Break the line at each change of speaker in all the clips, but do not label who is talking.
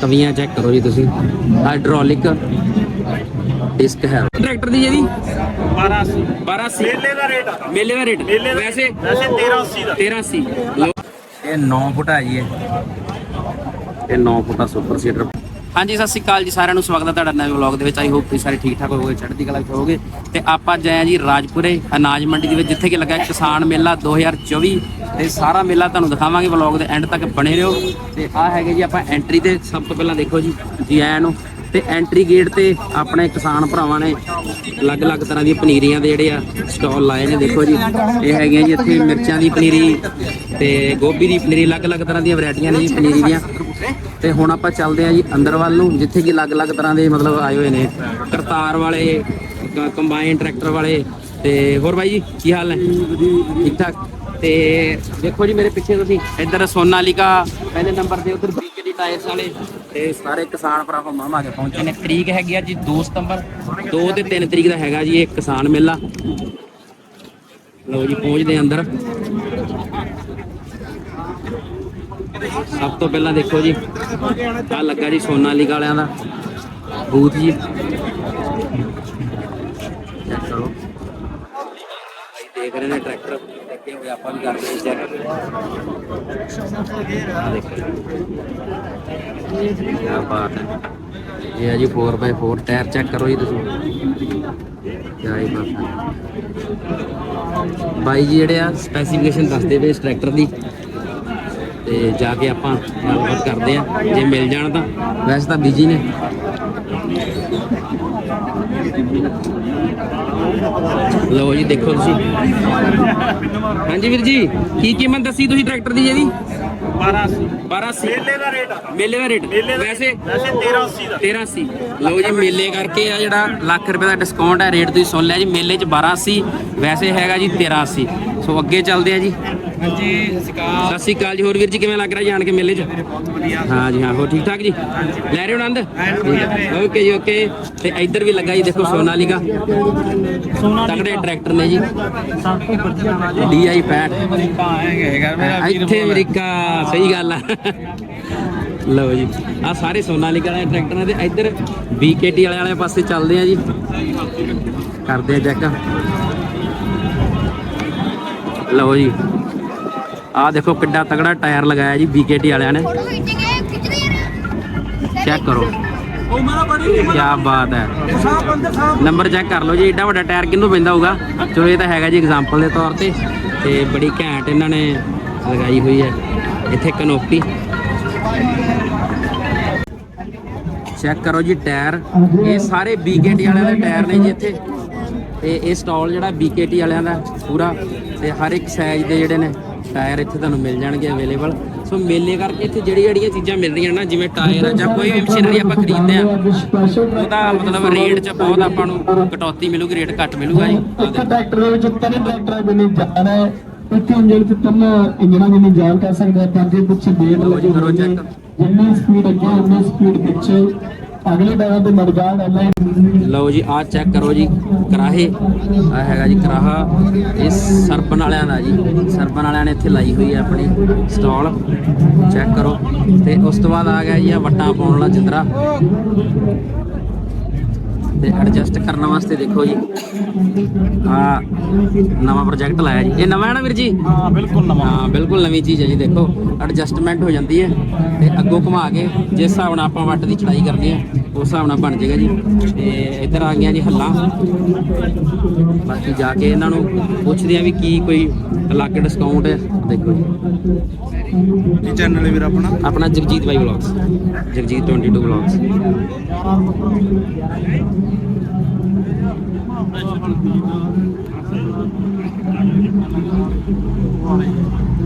ਤਵੀਆਂ check ਕਰੋ ਜੀ ਤੁਸੀਂ। ਹਾਈਡ੍ਰੋਲਿਕ ਡਿਸਕ ਹੈ। ਟਰੈਕਟਰ ਦੀ ਜਿਹਦੀ
1280
1280
ਮੇਲੇ ਦਾ ਰੇਟ ਆ।
ਮੇਲੇ ਦਾ ਰੇਟ ਵੈਸੇ
ਵੈਸੇ 1380 ਦਾ।
1380 ਲਓ ਇਹ 9 ਫੁੱਟ ਹੈ ਜੀ ਇਹ। ਇਹ 9 ਫੁੱਟਾ ਸੁਪਰ ਸੀਡਰ। ਹਾਂਜੀ, ਸਤਿ ਸ਼੍ਰੀ ਅਕਾਲ ਜੀ, ਸਾਰਿਆਂ ਨੂੰ ਸਵਾਗਤ ਹੈ ਤੁਹਾਡਾ ਨਵੇਂ ਵਲੌਗ ਦੇ ਵਿੱਚ। ਆਈ ਹੋਪ ਤੁਸੀਂ ਸਾਰੇ ਠੀਕ ਠਾਕ ਹੋਵੋਗੇ, ਚੜ੍ਹਦੀ ਕਲਾ ਵਿੱਚ ਹੋਵੋਗੇ। ਤੇ ਆਪਾਂ ਅੱਜ ਹਾਂ ਜੀ ਰਾਜਪੁਰੇ, ਅਨਾਜ ਮੰਡੀ ਦੇ ਵਿੱਚ, ਜਿੱਥੇ ਕਿ ਲੱਗਾ ਕਿਸਾਨ ਮੇਲਾ 2024 ਤੇ ਸਾਰਾ ਮੇਲਾ ਤੁਹਾਨੂੰ ਦਿਖਾਵਾਂਗੇ ਵਲੌਗ ਦੇ ਐਂਡ ਤੱਕ, ਬਣੇ ਰਹੋ। ਤੇ ਆਹ ਹੈਗੇ ਜੀ ਆਪਾਂ ਐਂਟਰੀ ਤੇ, ਸਭ ਤੋਂ ਪਹਿਲਾਂ ਦੇਖੋ ਜੀ ਜੀ ਆਇਆਂ ਨੂੰ। ਤੇ ਐਂਟਰੀ ਗੇਟ ਤੇ ਆਪਣੇ ਕਿਸਾਨ ਭਰਾਵਾਂ ਨੇ ਅਲੱਗ-ਅਲੱਗ ਤਰ੍ਹਾਂ ਦੀਆਂ ਪਨੀਰੀਆਂ ਦੇ ਜਿਹੜੇ ਆ ਸਟਾਲ ਲਾਏ ਨੇ, ਦੇਖੋ ਜੀ। ਇਹ ਹੈਗੀਆਂ ਜੀ ਇੱਥੇ ਮਿਰਚਾਂ ਦੀ ਪਨੀਰੀ ਤੇ ਗੋਭੀ ਦੀ ਪਨੀਰੀ, ਅਲੱਗ-ਅਲੱਗ ਤਰ੍ਹਾਂ ਦੀਆਂ ਵੈਰਾਈਟੀਆਂ ਨੇ ਜੀ ਪਨੀਰੀ ਦੀਆਂ। ਤੇ ਹੁਣ ਆਪਾਂ ਚੱਲਦੇ ਆ ਜੀ ਅੰਦਰ ਵੱਲ ਨੂੰ, ਜਿੱਥੇ ਕਿ ਅਲੱਗ-ਅਲੱਗ ਤਰ੍ਹਾਂ ਦੇ ਮਤਲਬ ਆਏ ਹੋਏ ਨੇ। ਕਰਤਾਰ ਵਾਲੇ ਕੰਬਾਈਨ ਟਰੈਕਟਰ ਵਾਲੇ ਤੇ ਹੋਰ ਬਾਈ ਜੀ, ਕੀ ਹਾਲ ਹੈ ਠੀਕ ਠਾਕ ਤੇ ਦੇਖੋ ਜੀ ਮੇਰੇ ਪਿੱਛੇ ਤੁਸੀਂ, ਇੱਧਰ ਸੋਨਾਲੀਕਾ, ਪਹਿਲੇ ਨੰਬਰ ਤੇ ਉਧਰ ਬੀਕੇਡੀ ਟਾਇਰਸ ਵਾਲੇ ਤੇ ਸਾਰੇ ਕਿਸਾਨ ਭਰਾ ਮਾਮਾ ਕੇ ਪਹੁੰਚੇ ਨੇ। ਤਰੀਕ ਹੈਗੀ ਆ ਜੀ 2 ਸਤੰਬਰ 2 ਤੇ 3 ਤਰੀਕ ਦਾ ਹੈਗਾ ਜੀ ਇਹ ਕਿਸਾਨ ਮੇਲਾ। ਲਓ ਜੀ, ਪਹੁੰਚਦੇ ਅੰਦਰ। ਸਭ ਤੋਂ ਪਹਿਲਾਂ ਦੇਖੋ ਜੀ ਆ ਲੱਗਾ ਜੀ ਸੋਨਾਲੀਕਾ ਵਾਲਿਆਂ ਦਾ, ਬੂਥ ਜੀ। ਚੈੱਕ ਕਰੋ ਦੇਖ ਰਹੇ ਨੇ ਟਰੈਕਟਰ ਲੱਗੇ ਹੋਏ ਆਪਾਂ ਵੀ ਕਰਦੇ ਹਾਂ ਚੈੱਕ ਆ ਦੇਖੋ ਕੀ ਬਾਤ ਹੈ। ਇਹ ਹੈ ਜੀ 4x4 ਟਾਇਰ ਚੈੱਕ ਕਰੋ ਜੀ ਤੁਸੀਂ। ਕੀ ਹੀ ਬਾਤ ਹੈ। ਬਾਈ ਜੀ ਜਿਹੜੇ ਆ ਸਪੈਸੀਫਿਕੇਸ਼ਨ ਦੱਸਦੇ ਪਏ ਇਸ ਟਰੈਕਟਰ ਦੀ। ਤੇ ਜਾ ਕੇ ਆਪਾਂ ਗੱਲਬਾਤ ਕਰਦੇ ਆ ਜੇ ਮਿਲ ਜਾਣ ਤਾਂ। ਵੈਸੇ ਤਾਂ ਬਿਜ਼ੀ ਨੇ। ਲਓ ਜੀ ਦੇਖੋ ਤੁਸੀਂ। ਹਾਂਜੀ ਵੀਰ ਜੀ ਕੀ ਕੀਮਤ ਦੱਸੀ ਤੁਸੀਂ ਟਰੈਕਟਰ ਦੀ ਇਹਦੀ?
1280
1280
ਮੇਲੇ ਦਾ ਰੇਟ ਆ।
ਮੇਲੇ ਦਾ ਰੇਟ? ਵੈਸੇ
ਵੈਸੇ 1380 ਦਾ।
1380 ਲਓ ਜੀ ਮੇਲੇ ਕਰਕੇ ਆ ਜਿਹੜਾ ਲੱਖ ਰੁਪਏ ਦਾ ਡਿਸਕਾਊਂਟ ਹੈ ਰੇਟ ਤੁਸੀਂ ਸੁਣ ਲਿਆ ਜੀ ਮੇਲੇ 'ਚ 1280 ਵੈਸੇ ਹੈਗਾ ਜੀ 1380 ਸੋ ਅੱਗੇ ਚੱਲਦੇ ਆ ਜੀ।
ਹਾਂਜੀ ਸਤਿ ਸ਼੍ਰੀ ਅਕਾਲ।
ਸਤਿ ਸ਼੍ਰੀ ਅਕਾਲ ਜੀ ਹੋਰ ਵੀਰ ਜੀ ਕਿਵੇਂ ਲੱਗ ਰਿਹਾ ਜਾਣ ਕੇ ਮੇਲੇ 'ਚ?
ਬਹੁਤ ਵਧੀਆ।
ਹਾਂ ਜੀ ਹਾਂ ਹੋ ਠੀਕ ਠਾਕ ਜੀ? ਲੈ ਰਹੇ ਹੋ ਆਨੰਦ। ਓਕੇ ਜੀ ਓਕੇ। ਤੇ ਇੱਧਰ ਵੀ ਲੱਗਾ ਜੀ ਦੇਖੋ ਸੋਨਾਲੀਕਾ ਤਗੜੇ ਟਰੈਕਟਰ ਨੇ ਜੀ।
ਸਭ ਤੋਂ ਵਧੀਆ
DI 65
ਅਮਰੀਕਾ ਹੈਗਾ ਮੇਰਾ ਵੀਰ
ਇੱਥੇ ਅਮਰੀਕਾ ਸਹੀ ਗੱਲ ਆ। ਲਓ ਜੀ ਆ ਸਾਰੇ ਸੋਨਾਲੀਕਾ ਵਾਲੇ ਟਰੈਕਟਰ ਨੇ ਤੇ ਇੱਧਰ BKT ਵਾਲੇ ਵਾਲੇ ਪਾਸੇ ਚੱਲਦੇ ਆ ਜੀ। ਕਰਦੇ ਆ ਚੈੱਕ। ਲਓ ਜੀ ਆ ਦੇਖੋ ਕਿੱਡਾ ਤਗੜਾ ਟਾਇਰ ਲਗਾਇਆ ਜੀ BKT ਵਾਲਿਆਂ ਨੇ। ਚੈੱਕ ਕਰੋ। ਕੀ ਬਾਤ ਹੈ। ਨੰਬਰ ਚੈੱਕ ਕਰ ਲਓ ਜੀ ਏਡਾ ਵੱਡਾ ਟਾਇਰ ਕਿੰਨੂੰ ਪੈਂਦਾ ਹੋਊਗਾ? ਚਲੋ ਇਹ ਤਾਂ ਹੈਗਾ ਜੀ ਐਗਜ਼ਾਮਪਲ ਦੇ ਤੌਰ ਤੇ। ਤੇ ਬੜੀ ਘੈਂਟ ਇਹਨਾਂ ਨੇ ਲਗਾਈ ਹੋਈ ਹੈ। ਇੱਥੇ ਕਨੋਪੀ। ਚੈੱਕ ਕਰੋ ਜੀ ਟਾਇਰ। ਇਹ ਸਾਰੇ BKT ਵਾਲਿਆਂ ਦੇ ਟਾਇਰ ਨੇ ਜੀ ਇੱਥੇ। ਤੇ ਇਹ ਸਟਾਲ ਜਿਹੜਾ BKT ਵਾਲਿਆਂ ਦਾ ਪੂਰਾ। ਤੇ ਹਰ ਇੱਕ ਸਾਈਜ਼ ਦੇ ਜਿਹੜੇ ਨੇ। ਟਾਇਰ ਇੱਥੇ ਤੁਹਾਨੂੰ ਮਿਲ ਜਾਣਗੇ ਅਵੇਲੇਬਲ। ਸੋ ਮੇਲੇ ਕਰਕੇ ਇੱਥੇ ਜਿਹੜੀ ਜਿਹੜੀਆਂ ਚੀਜ਼ਾਂ ਮਿਲ ਰਹੀਆਂ ਨਾ ਜਿਵੇਂ ਟਾਇਰ ਆ ਜਾਂ ਕੋਈ ਵੀ ਮਸ਼ੀਨਰੀ ਆਪਾਂ ਖਰੀਦਦੇ ਆ ਉਹਦਾ ਮਤਲਬ ਰੇਟ 'ਚ ਬਹੁਤ ਆਪਾਂ ਨੂੰ ਕਟੌਤੀ ਮਿਲੂਗੀ ਰੇਟ ਘੱਟ ਮਿਲੂਗਾ ਜੀ।
ਇੱਕ। ਟਰੈਕਟਰ ਦੇ ਵਿੱਚ ਤਿੰਨ ਟਰੈਕਟਰਾਂ ਨਹੀਂ ਜਾਣਾ ਹੈ। ਇੱਕ ਇੰਜਨ ਚ ਤਿੰਨ ਇੰਜਨਾਂ ਨਹੀਂ ਜਾਣ ਕਰ ਸਕਦੇ
ਲਓ ਜੀ,
ਲੱਗੀ
ਕਰੋ
ਹੋਈ ਹੈ
check।
ਜਿੰਨੀ ਸਪੀਡ ਅੱਗੇ ਉਨੀ ਸਪੀਡ ਪਿੱਛੇ। ਅਗਲੇ ਟਾਇਰਾਂ ਤੇ ਮਰ ਜਾਣ
ਲਓ ਜੀ, ਆਹ ਚੈੱਕ ਕਰੋ ਜੀ, ਕਰਾਹੇ। ਆ ਹੈਗਾ ਜੀ ਕਰਾਹਾ। ਇਹ ਸਰਪਨ ਵਾਲਿਆਂ ਦਾ ਜੀ। ਸਰਪਨ ਵਾਲਿਆਂ ਨੇ ਇੱਥੇ ਲਾਈ ਹੋਈ ਹੈ ਆਪਣੀ ਸਟਾਲ। ਚੈੱਕ ਕਰੋ। ਤੇ ਉਸ ਤੋਂ ਬਾਅਦ ਆ ਗਿਆ ਜੀ ਆ ਵੱਟਾਂ ਪਾਉਣ ਵਾਲਾ ਜਿੰਦਰਾ ਤੇ ਐਡਜਸਟ ਕਰਨ ਵਾਸਤੇ ਦੇਖੋ ਜੀ। ਆ ਨਵਾਂ ਪ੍ਰੋਜੈਕਟ ਲਾਇਆ ਜੀ। ਇਹ ਨਵਾਂ ਹੈ ਨਾ ਵੀਰ ਜੀ?
ਹਾਂ ਬਿਲਕੁਲ ਨਵਾਂ।
ਹਾਂ ਬਿਲਕੁਲ ਨਵੀਂ ਚੀਜ਼ ਹੈ ਜੀ। ਦੇਖੋ ਐਡਜਸਟਮੈਂਟ ਹੋ ਜਾਂਦੀ ਹੈ ਤੇ ਅੱਗੋਂ ਘੁਮਾ ਕੇ ਜਿਸ ਹਿਸਾਬ ਨਾਲ ਆਪਾਂ ਵੱਟ ਦੀ ਚੜਾਈ ਕਰਦੇ ਆ ਉਸ ਹਿਸਾਬ ਨਾਲ ਬਣ ਜਾਏਗਾ ਜੀ। ਤੇ ਇੱਧਰ ਆ ਗਈਆਂ ਜੀ ਹੱਲਾਂ। ਬਾਕੀ ਜਾ ਕੇ ਇਹਨਾਂ ਨੂੰ ਪੁੱਛਦੇ ਆ ਵੀ ਕੀ ਕੋਈ ਅਲੱਗ ਡਿਸਕਾਊਂਟ ਹੈ। ਦੇਖੋ ਜੀ।
ਕੀ ਚੈਨਲ ਹੈ ਵੀਰ ਆਪਣਾ?
ਆਪਣਾ ਜਗਜੀਤ ਬਾਈ ਵਲੌਗਸ। ਜਗਜੀਤ 22 ਵਲੌਗਸ।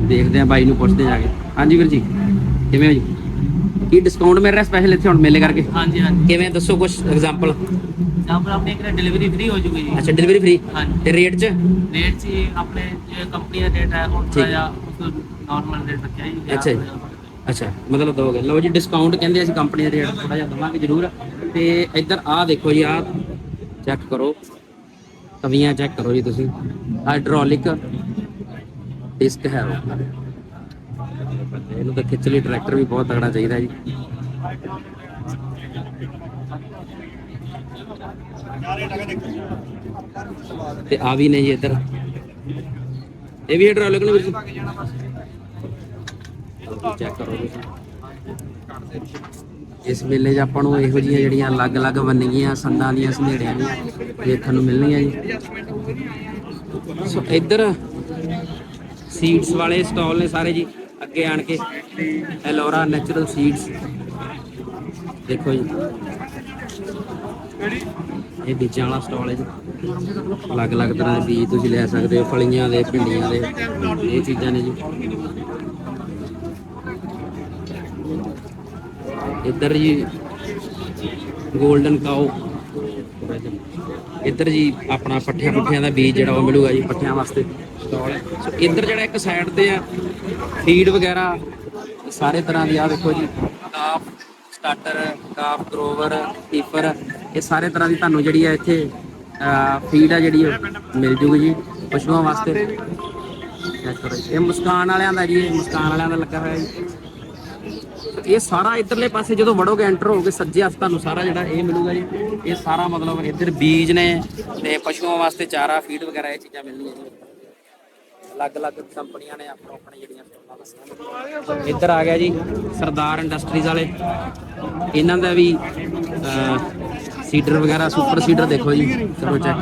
ਦੇਖਦੇ ਆ ਬਾਈ ਨੂੰ ਪੁੱਛਦੇ ਜਾ ਕੇ। ਹਾਂਜੀ ਵੀਰ ਜੀ ਕਿਵੇਂ ਹੋ ਜੀ? ਕੀ ਡਿਸਕਾਊਂਟ ਮਿਲ ਰਿਹਾ ਸਪੈਸ਼ਲ ਇੱਥੇ ਹੁਣ ਮੇਲੇ ਕਰਕੇ?
ਹਾਂਜੀ ਹਾਂਜੀ।
ਕਿਵੇਂ ਦੱਸੋ ਕੁਝ ਐਗਜ਼ਾਮਪਲ
ਐਗਜ਼ਾਮਪਲ ਆਪਣੇ ਇੱਕ ਡਿਲੀਵਰੀ ਫ੍ਰੀ ਹੋ ਜੂਗੀ ਜੀ।
ਅੱਛਾ ਡਿਲੀਵਰੀ ਫ੍ਰੀ
ਹਾਂਜੀ।
ਤੇ ਰੇਟ 'ਚ?
ਰੇਟ 'ਚ ਆਪਣੇ ਕੰਪਨੀ
ਦਾ
ਰੇਟ ਹੈ ਉਹ ਥੋੜਾ ਜਿਹਾ ਉਸ ਨਾਰਮਲ ਰੇਟ
ਰੱਖਿਆ ਜੀ
ਅੱਛਾ
ਅੱਛਾ, ਮਤਲਬ ਦੋਗੇ ਲਓ ਜੀ ਡਿਸਕਾਊਂਟ ਕਹਿੰਦੇ ਅਸੀਂ ਕੰਪਨੀ ਦਾ ਰੇਟ ਥੋੜਾ ਜਿਹਾ ਦਵਾਂਗੇ ਜ਼ਰੂਰ। ਤੇ ਇੱਧਰ ਆਹ ਦੇਖੋ ਜੀ ਆਹ ਚੈੱਕ ਕਰੋ। ਤਵੀਆਂ ਚੈੱਕ ਕਰੋ ਜੀ ਤੁਸੀਂ। ਹਾਈਡ੍ਰੋਲਿਕ ਡਿਸਕ ਹੈ ਇਹਨੂੰ ਤਾਂ ਖਿੱਚ ਲਈ ਟਰੈਕਟਰ ਵੀ ਬਹੁਤ ਤਗੜਾ ਚਾਹੀਦਾ ਜੀ। ਤੇ ਆ ਵੀ ਨੇ ਜੀ ਇੱਧਰ। ਇਹ ਵੀ ਹਾਈਡ੍ਰੋਲਿਕ ਨੇ ਵੀਰ ਜੀ ਚੈੱਕ ਕਰੋ ਤੁਸੀਂ? ਇਸ ਮੇਲੇ 'ਚ ਆਪਾਂ ਨੂੰ ਇਹੋ ਜਿਹੀਆਂ ਜਿਹੜੀਆਂ ਅਲੱਗ-ਅਲੱਗ ਵੰਨਗੀਆਂ, ਸੰਦਾਂ ਦੀਆਂ ਸੰਧੇੜਿਆਂ ਦੀਆਂ ਦੇਖਣ ਨੂੰ ਮਿਲਣਗੀਆਂ ਜੀ। ਸੋ ਇੱਧਰ ਸੀਡਸ ਵਾਲੇ ਸਟਾਲ ਨੇ ਸਾਰੇ ਜੀ, ਅੱਗੇ ਆਣ ਕੇ। ਐਲੋਰਾ ਨੈਚੁਰਲ ਸੀਡਸ ਦੇਖੋ ਜੀ। ਇਹ ਬੀਜਾਂ ਵਾਲਾ ਸਟਾਲ ਹੈ ਜੀ। ਅਲੱਗ-ਅਲੱਗ ਤਰ੍ਹਾਂ ਦੇ ਬੀਜ ਤੁਸੀਂ ਲੈ ਸਕਦੇ ਹੋ, ਫਲੀਆਂ ਦੇ, ਭਿੰਡੀਆਂ ਦੇ, ਇਹ ਚੀਜ਼ਾਂ ਨੇ ਜੀ। ਇੱਧਰ ਜੀ 골ਡਨ ਕਾਓ। ਇੱਧਰ ਜੀ ਆਪਣਾ ਪੱਠਿਆਂ ਪੁੱਠਿਆਂ ਦਾ ਬੀਜ ਜਿਹੜਾ ਉਹ ਮਿਲੂਗਾ ਜੀ, ਪੱਠਿਆਂ ਵਾਸਤੇ ਸੋ ਇੱਧਰ ਜਿਹੜਾ ਇੱਕ ਸਾਈਡ ਤੇ ਆ ਫੀਡ ਵਗੈਰਾ, ਸਾਰੇ ਤਰ੍ਹਾਂ ਦੀ ਆ ਦੇਖੋ ਜੀ। Calf starter calf grower keeper ਇਹ ਸਾਰੇ ਤਰ੍ਹਾਂ ਦੀ ਤੁਹਾਨੂੰ ਜਿਹੜੀ ਆ ਇੱਥੇ ਫੀਡ ਆ ਜਿਹੜੀ ਮਿਲ ਜੂਗੀ ਜੀ, ਪਸ਼ੂਆਂ ਵਾਸਤੇ। ਇਹ ਮੁਸਕਾਨ ਵਾਲਿਆਂ ਦਾ ਜੀ, ਇਹ ਮੁਸਕਾਨ ਵਾਲਿਆਂ ਦਾ ਲੱਗਾ ਹੋਇਆ ਜੀ। ਇਹ ਸਾਰਾ ਇਧਰਲੇ ਪਾਸੇ ਜਦੋਂ ਵੜੋਗੇ ਐਂਟਰ ਹੋਗੇ ਸੱਜੇ ਹੱਥ ਤੁਹਾਨੂੰ ਸਾਰਾ ਜਿਹੜਾ ਇਹ ਮਿਲੂਗਾ ਜੀ। ਇਹ ਸਾਰਾ ਮਤਲਬ ਇੱਧਰ ਬੀਜ ਨੇ ਤੇ ਪਸ਼ੂਆਂ ਵਾਸਤੇ ਚਾਰਾ ਫੀਡ ਵਗੈਰਾ ਇਹ ਚੀਜ਼ਾਂ ਮਿਲਣਗੀਆਂ ਜੀ। ਅਲੱਗ-ਅਲੱਗ ਕੰਪਨੀਆਂ ਨੇ ਆਪੋ ਆਪਣੇ ਜਿਹੜੀਆਂ ਸਟਾਲਾਂ ਦੱਸੀਆਂ ਇੱਧਰ ਆ ਗਿਆ ਜੀ ਸਰਦਾਰ ਇੰਡਸਟਰੀਜ਼ ਵਾਲੇ। ਇਹਨਾਂ ਦਾ ਵੀ ਸੀਡਰ ਵਗੈਰਾ, ਸੁਪਰ ਸੀਡਰ ਦੇਖੋ ਜੀ। ਕਰੋ ਚੈੱਕ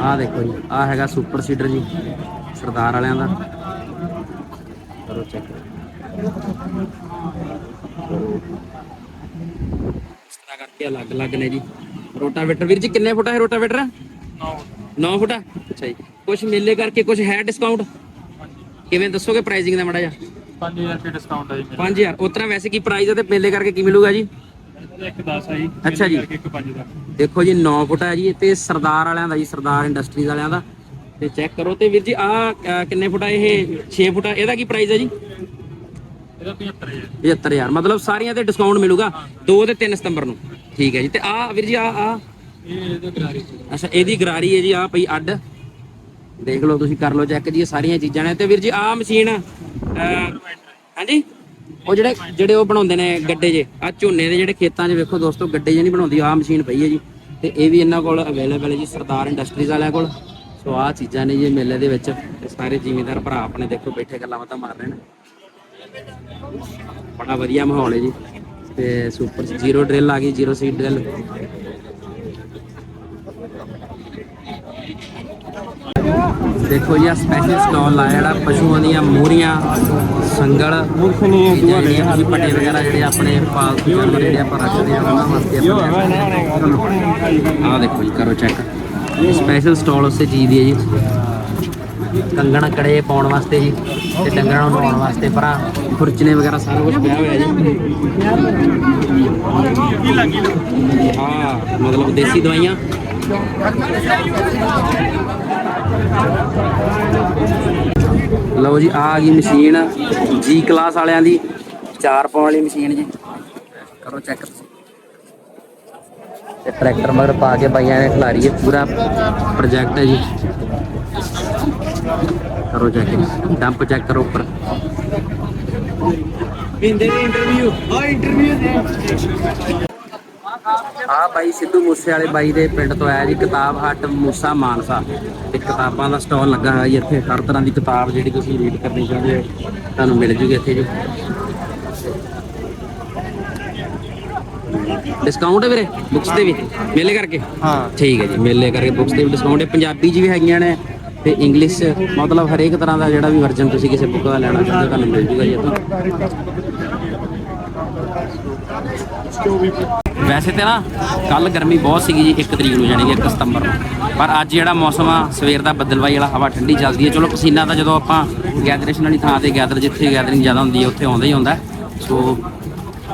ਆਹ ਦੇਖੋ ਜੀ, ਆਹ ਹੈਗਾ ਸੁਪਰ ਸੀਡਰ ਜੀ, ਸਰਦਾਰ ਵਾਲਿਆਂ ਦਾ। ਕਰੋ ਚੈੱਕ ਇਸ ਤਰ੍ਹਾਂ ਕਰਕੇ ਅਲੱਗ-ਅਲੱਗ ਨੇ ਜੀ। ਰੋਟਾਵੇਟਰ ਵੀਰ ਜੀ ਕਿੰਨੇ ਫੁੱਟ ਹੈ ਰੋਟਾਵੇਟਰ? 9 ਫੁੱਟ। ਆ? ਅੱਛਾ ਜੀ। ਕੁਝ ਮੇਲੇ ਕਰਕੇ ਕੁਝ ਹੈ ਡਿਸਕਾਊਂਟ ਕਿਵੇਂ ਦੱਸੋਗੇ ਪ੍ਰਾਈਸਿੰਗ ਦਾ ਮੜਾ ਜਾ
5000 ਰੁਪਏ ਡਿਸਕਾਊਂਟ ਹੈ ਜੀ
5000 ਉਤਰਾ ਵੈਸੇ ਕੀ ਪ੍ਰਾਈਸ ਹੈ ਤੇ ਮੇਲੇ ਕਰਕੇ ਕੀ ਮਿਲੂਗਾ ਜੀ?
ਇੱਕ 10 ਹੈ ਜੀ।
ਅੱਛਾ ਜੀ।
ਇੱਕ 5 ਦਾ
ਦੇਖੋ ਜੀ 9 ਫੁੱਟ ਹੈ ਜੀ ਤੇ ਸਰਦਾਰ ਵਾਲਿਆਂ ਦਾ ਜੀ ਸਰਦਾਰ ਇੰਡਸਟਰੀਜ਼ ਵਾਲਿਆਂ ਦਾ। ਤੇ ਚੈੱਕ ਕਰੋ ਤੇ ਵੀਰ ਜੀ ਆ ਕਿੰਨੇ ਫੁੱਟ ਆ ਇਹ? 6 ਫੁੱਟ ਆ। ਇਹਦਾ ਕੀ ਪ੍ਰਾਈਸ ਹੈ ਜੀ?
ਇਹਦਾ 75000
75000 ਮਤਲਬ ਸਾਰੀਆਂ ਤੇ ਡਿਸਕਾਊਂਟ ਮਿਲੂਗਾ 2 ਤੇ 3 ਸਤੰਬਰ ਨੂੰ। ਠੀਕ ਹੈ ਜੀ। ਤੇ ਆ ਵੀਰ ਜੀ ਆ ਆ।
ਇਹ ਇਹਦਾ ਗਰਾਰੀ
ਅੱਛਾ ਇਹਦੀ ਗਰਾਰੀ ਹੈ ਜੀ ਆ ਪਈ ਅੱਡ। ਦੇਖ ਲਓ ਤੁਸੀਂ ਕਰ ਲਓ ਚੈੱਕ ਜੀ ਇਹ ਸਾਰੀਆਂ ਚੀਜ਼ਾਂ ਨੇ। ਤੇ ਵੀਰ ਜੀ ਆ ਮਸ਼ੀਨ ਹਾਂਜੀ? ਉਹ ਜਿਹੜੇ ਜਿਹੜੇ ਉਹ ਬਣਾਉਂਦੇ ਨੇ ਗੱਡੇ ਜੇ ਆ ਝੋਨੇ ਦੇ ਜਿਹੜੇ ਖੇਤਾਂ 'ਚ ਵੇਖੋ ਦੋਸਤੋ ਗੱਡੇ ਜੇ ਨਹੀਂ ਬਣਾਉਂਦੀ ਆ ਮਸ਼ੀਨ ਪਈ ਹੈ ਜੀ। ਤੇ ਇਹ ਵੀ ਇਹਨਾਂ ਕੋਲ ਅਵੇਲੇਬਲ ਹੈ ਜੀ ਸਰਦਾਰ ਇੰਡਸਟਰੀਜ਼ ਵਾਲਿਆਂ ਕੋਲ। ਸੋ ਆ ਚੀਜ਼ਾਂ ਨੇ ਜੀ ਮੇਲੇ ਦੇ ਵਿੱਚ। ਸਾਰੇ ਜ਼ਿਮੀਂਦਾਰ ਭਰਾ ਆਪਣੇ ਦੇਖੋ ਬੈਠੇ ਗੱਲਾਂ ਬਾਤਾਂ ਮਾਰ ਰਹੇ ਨੇ। ਬੜਾ ਵਧੀਆ ਮਾਹੌਲ ਹੈ ਜੀ। ਤੇ ਸੁਪਰ, ਜ਼ੀਰੋ ਡਰਿਲ ਆ ਗਈ, ਜ਼ੀਰੋ ਸੀਟ ਡਰਿਲ। ਦੇਖੋ ਜੀ ਸਪੈਸ਼ਲ ਸਟਾਲ ਲਾਇਆ ਜਿਹੜਾ ਪਸ਼ੂਆਂ ਦੀਆਂ ਮੂਰੀਆਂ ਸੰਗਲ, ਜਿਹੜੀਆਂ ਤੁਸੀਂ ਪੱਟੇ ਵਗੈਰਾ ਜਿਹੜੇ ਆਪਣੇ ਪਾਲਤੂ ਜਾਨਵਰ ਜਿਹੜੇ ਆਪਾਂ ਰੱਖਦੇ ਆ, ਉਹਨਾਂ ਵਾਸਤੇ ਆ। ਦੇਖੋ ਜੀ, ਕਰੋ ਚੈੱਕ ਸਪੈਸ਼ਲ ਸਟਾਲ ਉਸੇ ਚੀਜ਼ ਦੀ ਹੈ ਜੀ। ਕੰਗਣ ਕੜੇ ਪਾਉਣ ਵਾਸਤੇ ਜੀ, ਤੇ ਡੰਗਰਾਂ ਨੂੰ ਨਵਾਉਣ ਵਾਸਤੇ ਭਰਾ। ਖੁਰਚਨੇ ਵਗੈਰਾ ਸਾਰਾ ਕੁਝ ਪਿਆ ਹੋਇਆ ਜੀ। ਹਾਂ, ਮਤਲਬ ਦੇਸੀ ਦਵਾਈਆਂ। ਲਓ ਜੀ ਆ ਗਈ ਮਸ਼ੀਨ ਜੀ ਕਲਾਸ ਵਾਲਿਆਂ ਦੀ। ਚਾਰ ਪਾਉਣ ਵਾਲੀ ਮਸ਼ੀਨ ਜੀ। ਕਰੋ ਚੈੱਕ ਤੇ ਟਰੈਕਟਰ ਮਗਰ ਪਾ ਕੇ ਬਾਈਆਂ ਨੇ ਖਿਲਾਰੀ ਹੈ, ਪੂਰਾ ਪ੍ਰੋਜੈਕਟ ਹੈ ਜੀ। ਕਰੋ ਚੈੱਕ ਡੰਪ ਚੈੱਕ ਕਰੋ ਉੱਪਰ।
ਬਿੰਦੇ ਦੀ ਇੰਟਰਵਿਊ ਆ ਇੰਟਰਵਿਊ ਦੇ।
ਆ ਬਾਈ ਸਿੱਧੂ ਮੂਸੇ ਵਾਲੇ ਬਾਈ ਦੇ ਪਿੰਡ ਤੋਂ ਆਇਆ ਜੀ ਕਿਤਾਬ ਹੱਟ ਮੂਸਾ ਮਾਨਸਾ। ਤੇ ਕਿਤਾਬਾਂ ਦਾ ਸਟਾਲ ਲੱਗਾ ਹੋਇਆ ਜੀ ਇੱਥੇ। ਹਰ ਤਰ੍ਹਾਂ ਦੀ ਕਿਤਾਬ ਜਿਹੜੀ ਤੁਸੀਂ ਰੀਡ ਕਰਨੀ ਚਾਹੁੰਦੇ ਹੋ ਤੁਹਾਨੂੰ ਮਿਲ ਜੂਗੀ ਇੱਥੇ ਜੀ। ਡਿਸਕਾਊਂਟ ਹੈ ਵੀਰੇ ਬੁੱਕਸ ਤੇ ਵੀ? ਮੇਲੇ ਕਰਕੇ?
ਹਾਂ।
ਠੀਕ ਹੈ ਜੀ ਮੇਲੇ ਕਰਕੇ ਬੁੱਕਸ ਤੇ ਵੀ ਡਿਸਕਾਊਂਟ ਹੈ। ਪੰਜਾਬੀ 'ਚ ਵੀ ਹੈਗੀਆਂ ਨੇ ਤੇ ਇੰਗਲਿਸ਼ 'ਚ ਮਤਲਬ ਹਰੇਕ ਤਰ੍ਹਾਂ ਦਾ ਜਿਹੜਾ ਵੀ ਵਰਜਨ ਤੁਸੀਂ ਕਿਸੇ ਬੁੱਕ ਦਾ ਲੈਣਾ ਚਾਹੁੰਦੇ ਹੋ, ਤੁਹਾਨੂੰ ਮਿਲ ਜੂਗਾ ਜੀ ਇੱਥੋਂ ਵੈਸੇ ਤੇ ਨਾ ਕੱਲ ਗਰਮੀ ਬਹੁਤ ਸੀਗੀ ਜੀ 1 ਤਰੀਕ ਨੂੰ, ਜਾਣੀ ਕਿ 1 ਸਤੰਬਰ ਨੂੰ। ਪਰ ਅੱਜ ਜਿਹੜਾ ਮੌਸਮ ਆ, ਸਵੇਰ ਦਾ ਬੱਦਲਵਾਈ ਵਾਲਾ ਹਵਾ ਠੰਡੀ ਚੱਲਦੀ ਹੈ। ਚਲੋ, ਪਸੀਨਾ ਤਾਂ ਜਦੋਂ ਆਪਾਂ ਗੈਦਰੇਸ਼ਨ ਵਾਲੀ ਥਾਂ ਤੇ ਗੈਦਰ ਜਿੱਥੇ ਗੈਦਰਿੰਗ ਜ਼ਿਆਦਾ ਹੁੰਦੀ ਹੈ, ਉੱਥੇ ਆਉਂਦਾ ਹੀ ਹੁੰਦਾ ਸੋ,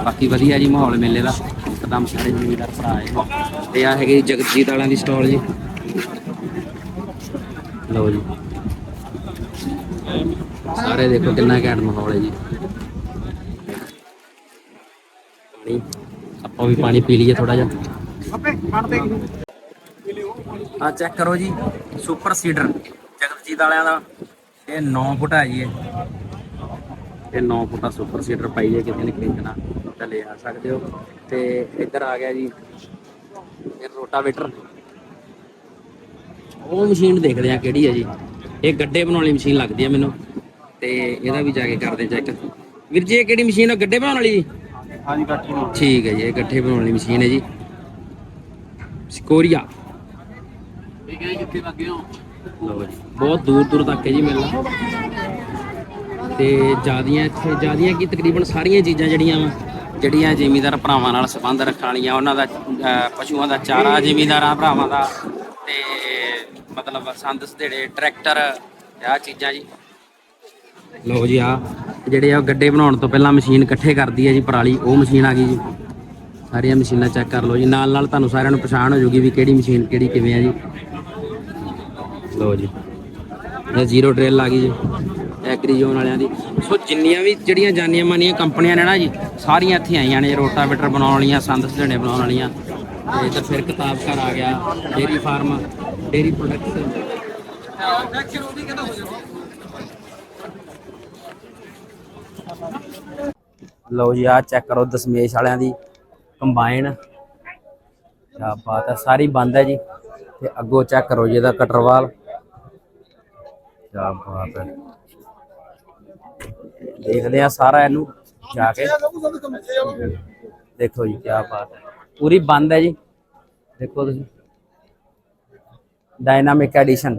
ਬਾਕੀ ਵਧੀਆ ਜੀ ਮਾਹੌਲ ਮੇਲੇ ਦਾ। ਇੱਕਦਮ ਸਾਰੇ ਜ਼ਿਮੀਦਾਰ ਭਰਾ ਆਏ ਤੇ ਆ ਹੈਗੇ ਜਗਜੀਤ ਵਾਲਿਆਂ ਦੀ ਸਟਾਲ ਜੀ। ਲਓ ਜੀ। ਸਾਰੇ ਦੇਖੋ ਕਿੰਨਾ ਘੈਂਟ ਮਾਹੌਲ ਹੈ ਜੀ। ਪਾਣੀ। ਆਪਾਂ ਵੀ ਪਾਣੀ ਪੀ ਲਈਏ ਥੋੜਾ ਜਿਹਾ। ਆ ਚੈੱਕ ਕਰੋ ਜੀ ਸੁਪਰ ਸੀਡਰ ਜਗਜੀਤ ਵਾਲਿਆਂ ਦਾ। ਇਹ 9 ਫੁੱਟ ਹੈ ਜੀ ਇਹ। ਇਹ 9 ਫੁੱਟਾ ਸੁਪਰ ਸੀਡਰ ਪਾਈ ਜੇ ਕਿਸੇ ਨੇ ਖਰੀਦਣਾ ਤਾਂ ਲੈ ਆ ਸਕਦੇ ਹੋ। ਤੇ ਇੱਧਰ ਆ ਗਿਆ ਜੀ ਇਹ ਰੋਟਾਵੇਟਰ ਉਹ ਮਸ਼ੀਨ ਦੇਖਦੇ ਆ ਕਿਹੜੀ ਹੈ ਜੀ। ਇਹ ਗੱਡੇ ਬਣਾਉਣ ਵਾਲੀ ਮਸ਼ੀਨ ਲੱਗਦੀ ਹੈ ਮੈਨੂੰ। ਤੇ ਇਹਦਾ ਵੀ ਜਾ ਕੇ ਕਰਦੇ ਚੈੱਕ ਵੀਰ ਜੀ ਇਹ ਕਿਹੜੀ ਮਸ਼ੀਨ ਹੈ ਗੱਡੇ ਬਣਾਉਣ ਵਾਲੀ ਜੀ?
ਹਾਂਜੀ ਕੱਟ ਨੂੰ
ਠੀਕ ਹੈ ਜੀ ਇਹ ਗੱਠੇ ਬਣਾਉਣ ਵਾਲੀ ਮਸ਼ੀਨ ਹੈ ਜੀ। ਸਕੋਰੀਆ।
ਇਹ ਕਿਹੜੇ ਕਿੱਥੇ ਲੱਗੇ ਹੋ?
ਲਓ ਜੀ ਬਹੁਤ ਦੂਰ ਦੂਰ ਤੱਕ ਹੈ ਜੀ ਮੇਲਾ। ਤੇ ਜਿਆਦੀਆਂ ਇੱਥੇ ਜਿਆਦੀਆਂ ਕੀ ਤਕਰੀਬਨ ਸਾਰੀਆਂ ਚੀਜ਼ਾਂ ਜਿਹੜੀਆਂ ਵਾ ਜਿਹੜੀਆਂ ਜ਼ਿਮੀਂਦਾਰ ਭਰਾਵਾਂ ਨਾਲ ਸੰਬੰਧ ਰੱਖਣ ਵਾਲੀਆਂ ਉਹਨਾਂ ਦਾ ਪਸ਼ੂਆਂ ਦਾ ਚਾਰਾ ਜ਼ਿਮੀਂਦਾਰਾਂ ਭਰਾਵਾਂ ਦਾ ਮਤਲਬ ਸੰਦ ਸਧੇੜੇ ਟਰੈਕਟਰ, ਆਹ ਚੀਜ਼ਾਂ ਜੀ। ਲਓ ਜੀ ਆ ਜਿਹੜੇ ਆ ਗੱਡੇ ਬਣਾਉਣ ਤੋਂ ਪਹਿਲਾਂ ਮਸ਼ੀਨ ਇਕੱਠੇ ਕਰਦੀ ਹੈ ਜੀ ਪਰਾਲੀ, ਉਹ ਮਸ਼ੀਨ ਆ ਗਈ ਜੀ। ਸਾਰੀਆਂ ਮਸ਼ੀਨਾਂ ਚੈੱਕ ਕਰ ਲਓ ਜੀ, ਨਾਲ ਨਾਲ ਤੁਹਾਨੂੰ ਸਾਰਿਆਂ ਨੂੰ ਪਛਾਣ ਹੋ ਜਾਊਗੀ ਵੀ ਕਿਹੜੀ ਮਸ਼ੀਨ ਕਿਹੜੀ ਕਿਵੇਂ ਆ ਜੀ। ਲਓ ਜੀ, ਇਹ ਜ਼ੀਰੋ ਡਰਿਲ ਆ ਗਈ ਜੀ, ਐਗਰੀ ਜ਼ੋਨ ਵਾਲਿਆਂ ਦੀ। ਸੋ ਜਿੰਨੀਆਂ ਵੀ ਜਿਹੜੀਆਂ ਜਾਨੀਆਂ ਮਾਨੀਆਂ ਕੰਪਨੀਆਂ ਨੇ ਨਾ ਜੀ, ਸਾਰੀਆਂ ਇੱਥੇ ਆਈਆਂ ਨੇ ਰੋਟਾਵੇਟਰ ਬਣਾਉਣ ਵਾਲੀਆਂ, ਸੰਦ ਸਧੇਣੇ ਬਣਾਉਣ ਵਾਲੀਆਂ। ਤੇ ਇੱਧਰ ਫਿਰ ਕਿਤਾਬ ਘਰ ਆ ਗਿਆ ਡੇਰੀ ਫਾਰਮ। ਡੇਰੀ ਪ੍ਰੋਡਕਟਸ ਲਓ ਜੀ ਆ ਚੈੱਕ ਕਰੋ ਦਸਮੇਸ਼ ਵਾਲਿਆਂ ਦੀ ਕੰਬਾਈਨ ਕਿਆ ਬਾਤ ਹੈ, ਸਾਰੀ ਬੰਦ ਹੈ ਜੀ। ਤੇ ਅੱਗੋਂ ਚੈੱਕ ਕਰੋ ਜੀ ਇਹਦਾ ਕਟਰਵਾਲ ਕਿਆ ਬਾਤ ਹੈ। ਦੇਖਦੇ ਆ ਸਾਰਾ ਇਹਨੂੰ ਜਾ ਕੇ। ਦੇਖੋ ਜੀ, ਕਿਆ ਬਾਤ ਹੈ। ਪੂਰੀ ਬੰਦ ਹੈ ਜੀ। ਦੇਖੋ ਤੁਸੀਂ। ਡਾਇਨਾਮਿਕ ਐਡੀਸ਼ਨ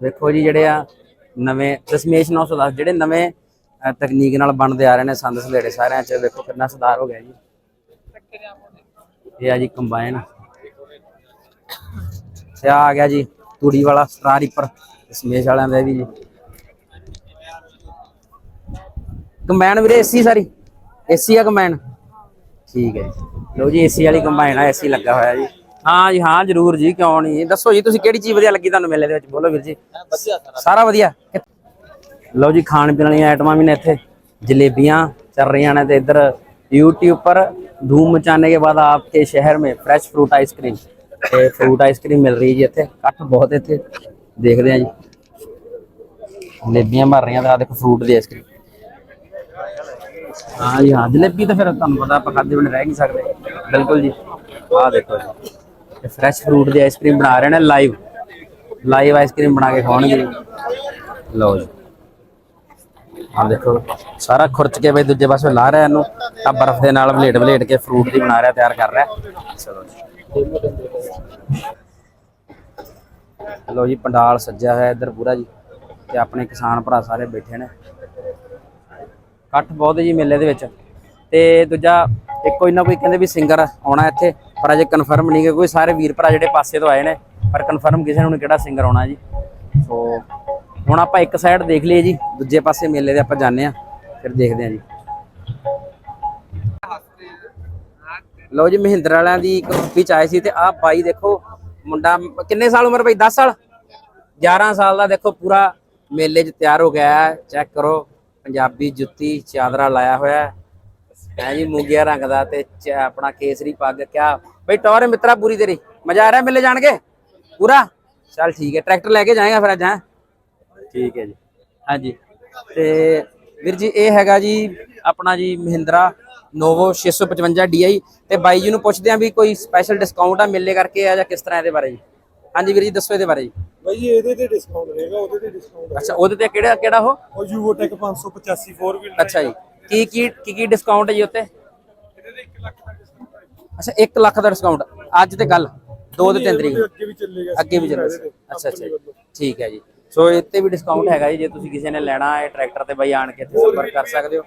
ਦੇਖੋ ਜੀ ਜਿਹੜੇ ਆ ਨਵੇਂ ਦਸ਼ਮੇਸ਼ 910 ਜਿਹੜੇ ਨਵੇਂ ਅ, ਤਕਨੀਕ ਨਾਲ ਬਣਦੇ ਆ ਰਹੇ ਨੇ ਸੰਦ ਸਲੇੜੇ ਸਾਰਿਆਂ ਚ ਦੇਖੋ ਕਿੰਨਾ ਸੁਧਾਰ ਹੋ ਗਿਆ ਜੀ। ਇਹ ਆ ਜੀ ਕੰਬਾਈਨ। ਤੇ ਆਹ ਆ ਗਿਆ ਜੀ ਤੂੜੀ ਵਾਲਾ ਸਟਾਰ ਰੀਪਰ ਦਸ਼ਮੇਸ਼ ਵਾਲਿਆਂ ਦਾ ਇਹ ਵੀ ਜੀ। ਕੰਬਾਈਨ ਵੀਰੇ ਏਸੀ ਸਾਰੀ। ਏਸੀ ਆ ਕੰਬਾਈਨ। ਠੀਕ ਹੈ ਜੀ। ਲੋ ਜੀ ਏਸੀ ਵਾਲੀ ਕੰਬਾਈਨ ਆ ਏਸੀ ਲੱਗਾ ਹੋਇਆ ਜੀ। ਹਾਂ ਜੀ ਹਾਂ ਜਰੂਰ ਜੀ ਕਿਉਂ ਨਹੀਂ? ਦੱਸੋ ਜੀ ਤੁਸੀਂ ਕਿਹੜੀ ਚੀਜ਼ ਵਧੀਆ ਲੱਗੀ ਤੁਹਾਨੂੰ ਮੇਲੇ ਦੇ ਵਿੱਚ? ਬੋਲੋ ਵੀਰ ਜੀ। ਸਾਰਾ। ਵਧੀਆ? ਲੋ ਜੀ ਖਾਣ ਪੀਣ ਵਾਲੀਆਂ ਆਈਟਮਾਂ ਵੀ ਨੇ ਇੱਥੇ। ਜਲੇਬੀਆਂ ਚੱਲ ਰਹੀਆਂ ਨੇ ਤੇ ਇੱਧਰ YouTube ਪਰ ਧੂਮ ਮਚਾਣੇ ਕੇ ਬਾਅਦ ਆਪਕੇ ਸ਼ਹਿਰ ਮੇ ਫਰੈਸ਼ ਫਰੂਟ ਆਈਸਕ੍ਰੀਮ ਤੇ ਫਰੂਟ ਆਈਸਕ੍ਰੀਮ ਮਿਲ ਰਹੀ ਜੀ ਇੱਥੇ। ਕੱਟ ਬਹੁਤ ਇੱਥੇ। ਦੇਖਦੇ ਆ ਜੀ। ਜਲੇਬੀਆਂ ਮਾਰ ਰਹੀਆਂ ਤਾਂ ਆ ਦੇਖੋ ਫਰੂਟ ਦੀ ਆਈਸਕ੍ਰੀਮ ਹਾਂ ਜੀ, ਹਾਂ। ਜਲੇਬੀ ਤਾਂ ਫਿਰ ਤੁਹਾਨੂੰ ਪਤਾ ਆਪਾਂ ਖਾਦੇ ਬਿਨਾਂ ਰਹਿ ਨਹੀਂ ਸਕਦੇ। ਬਿਲਕੁਲ ਜੀ। ਆਹ ਦੇਖੋ ਜੀ। ਇਹ ਫਰੈਸ਼ ਫਰੂਟ ਦੀ ਆਈਸਕ੍ਰੀਮ ਬਣਾ ਰਹੇ ਨੇ ਲਾਈਵ ਲਾਈਵ ਆਈਸਕ੍ਰੀਮ ਬਣਾ ਕੇ ਖਾਣਗੇ ਲਓ ਜੀ। ਆ ਦੇਖੋ, ਸਾਰਾ ਖੁਰਚ ਕੇ ਬਈ ਦੂਜੇ ਪਾਸੇ ਲਾ ਰਿਹਾ ਇਹਨੂੰ। ਆ ਬਰਫ਼ ਦੇ ਨਾਲ ਵਲੇਟ ਵਲੇਟ ਕੇ ਫਰੂਟ ਦੀ ਬਣਾ ਰਿਹਾ, ਤਿਆਰ ਕਰ ਰਿਹਾ। ਚਲੋ ਜੀ। ਲਓ ਜੀ, ਪੰਡਾਲ ਸੱਜਿਆ ਹੋਇਆ ਇੱਧਰ ਪੂਰਾ ਜੀ। ਤੇ ਆਪਣੇ ਕਿਸਾਨ ਭਰਾ ਸਾਰੇ ਬੈਠੇ ਨੇ। ਇਕੱਠ ਬਹੁਤ ਜੀ ਮੇਲੇ ਦੇ ਵਿੱਚ। ਤੇ ਦੂਜਾ, ਇੱਕ ਕੋਈ ਨਾ ਕੋਈ ਕਹਿੰਦੇ ਵੀ ਸਿੰਗਰ ਆਉਣਾ ਇੱਥੇ, ਪਰ ਅਜੇ ਕਨਫਰਮ ਨਹੀਂ ਕਿ ਕੋਈ ਸਾਰੇ ਵੀਰ ਭਰਾ ਜਿਹੜੇ ਪਾਸੇ ਤੋਂ ਆਏ ਨੇ, ਪਰ ਕਨਫਰਮ ਕਿਸੇ ਨੂੰ ਨਹੀਂ ਕਿਹੜਾ ਸਿੰਗਰ ਆਉਣਾ ਜੀ। ਸੋ ਹੁਣ ਆਪਾਂ ਇੱਕ ਸਾਈਡ ਦੇਖ ਲਈਏ ਜੀ, ਦੂਜੇ ਪਾਸੇ ਮੇਲੇ ਦੇ ਆਪਾਂ ਜਾਂਦੇ ਆ ਫਿਰ ਦੇਖਦੇ ਆ ਜੀ। ਲਓ ਜੀ, ਮਹਿੰਦਰ ਵਾਲਿਆਂ ਦੀ ਇੱਕ ਕਾਪੀ ਚ ਆਏ ਸੀ ਤੇ ਆਹ ਬਾਈ ਦੇਖੋ, ਮੁੰਡਾ ਕਿੰਨੇ ਸਾਲ ਉਮਰ ਬਈ? 10 ਸਾਲ? 11 ਸਾਲ ਦਾ ਦੇਖੋ, ਪੂਰਾ ਮੇਲੇ 'ਚ ਤਿਆਰ ਹੋ ਗਿਆ ਹੈ ਚੈੱਕ ਕਰੋ। ਪੰਜਾਬੀ ਜੁੱਤੀ ਚਾਦਰਾ ਲਾਇਆ ਹੋਇਆ ਹੈ। ਹੈ ਜੀ ਮੂੰਗਿਆ ਰੰਗ ਦਾ ਤੇ ਚ- ਆਪਣਾ ਕੇਸਰੀ ਪੱਗ ਕਿਆ? ਬਈ ਟੌਰ ਹੈ ਮਿੱਤਰਾ ਪੂਰੀ ਤੇਰੀ। ਮਜ਼ਾ ਆ ਰਿਹਾ ਮੇਲੇ ਜਾਣ ਕੇ? ਪੂਰਾ? ਚੱਲ ਠੀਕ ਹੈ ਟਰੈਕਟਰ ਲੈ ਕੇ ਜਾਏਗਾ ਫਿਰ ਅੱਜ ਹੈਂ? ਠੀਕ ਹੈ ਜੀ। ਹਾਂਜੀ। ਤੇ ਵੀਰ ਜੀ ਇਹ ਹੈਗਾ ਜੀ ਆਪਣਾ ਜੀ ਮਹਿੰਦਰਾ ਨੋਵੋ 655 DI ਤੇ ਬਾਈ ਜੀ ਨੂੰ ਪੁੱਛਦੇ ਆ ਵੀ ਕੋਈ ਸਪੈਸ਼ਲ ਡਿਸਕਾਊਂਟ ਆ ਮੇਲੇ ਕਰਕੇ ਆ ਜਾਂ ਕਿਸ ਤਰ੍ਹਾਂ ਇਹਦੇ ਬਾਰੇ ਜੀ? ਹਾਂਜੀ ਵੀਰ ਜੀ ਦੱਸੋ ਇਹਦੇ ਬਾਰੇ ਜੀ।
ਬਾਈ ਜੀ ਇਹਦੇ ਤੇ ਡਿਸਕਾਊਂਟ ਰਹੇਗਾ ਉਹਦੇ ਤੇ ਡਿਸਕਾਊਂਟ
ਅੱਛਾ ਉਹਦੇ ਤੇ ਕਿਹੜਾ ਕਿਹੜਾ ਉਹ?
ਉਹ ਯੂਵੋਟੈਕ 585 4 ਵੀਲ
ਅੱਛਾ ਜੀ। ਕੀ ਕੀ ਕੀ ਕੀ ਡਿਸਕਾਊਂਟ ਹੈ ਜੀ ਉੱਤੇ ਅੱਛਾ 1 ਲੱਖ ਦਾ ਡਿਸਕਾਊਂਟ ਅੱਜ ਤੇ ਕੱਲ 2 ਤੇ 3 ਤਰੀਕ।
ਅੱਗੇ ਵੀ ਚੱਲੇਗਾ
ਅੱਗੇ ਵੀ ਚੱਲੋ ਅੱਛਾ ਅੱਛਾ ਠੀਕ ਹੈ ਜੀ। ਸੋ ਇੱਥੇ ਵੀ ਡਿਸਕਾਊਂਟ ਹੈਗਾ ਜੀ। ਜੇ ਤੁਸੀਂ ਕਿਸੇ ਨੇ ਲੈਣਾ ਹੈ ਟਰੈਕਟਰ ਤੇ ਬਈ ਆਣ ਕੇ ਇੱਥੇ ਸੰਪਰਕ ਕਰ ਸਕਦੇ ਹੋ।